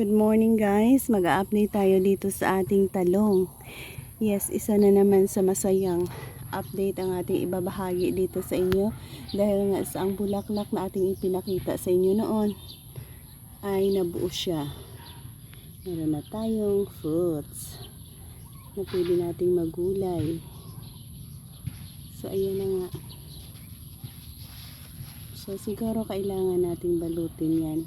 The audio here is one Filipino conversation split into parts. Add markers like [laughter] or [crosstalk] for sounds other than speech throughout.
Good morning guys, mag-update tayo dito sa ating talong. Yes, isa na naman sa masayang update ang ating ibabahagi dito sa inyo dahil nga sa ang bulaklak na ating ipinakita sa inyo noon ay nabuo siya. Meron na tayong fruits na pwede nating magulay. So ayan na nga. So siguro kailangan nating balutin yan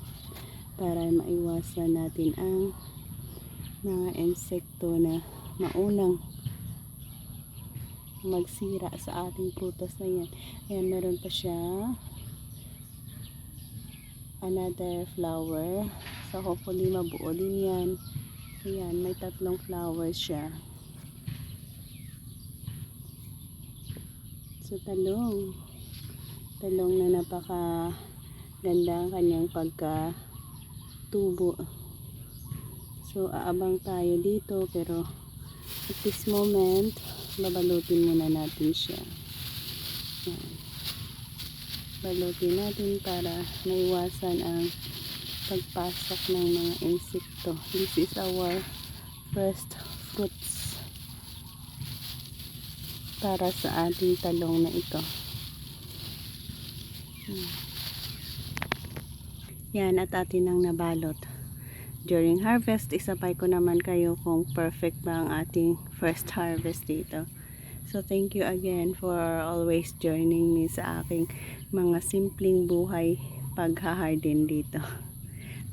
para maiwasan natin ang mga insekto na maunang magsira sa ating prutas na yan. Ayan, meron pa siya another flower. So, hopefully mabuo din yan. Ayan, may tatlong flowers siya. So, talong. Talong na napaka ganda ang kanyang pagka tubo. So, aabang tayo dito pero at this moment, babalutin muna natin siya. Yan. Balutin natin para maiwasan ang pagpasok ng mga insekto. This is our first fruits para sa ating talong na ito. Hmm. Yan at atin ang nabalot. During harvest, isabay ko naman kayo kung perfect ba ang ating [laughs] first harvest dito. So thank you again for always joining me sa aking mga simpleng buhay paghaharden dito. [laughs]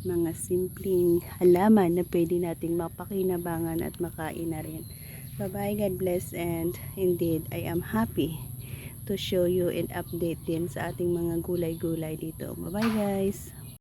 Mga simpleng halaman na pwede nating mapakinabangan at makain na rin. Bye bye, God bless and indeed I am happy to show you and update din sa ating mga gulay-gulay dito. Bye bye guys!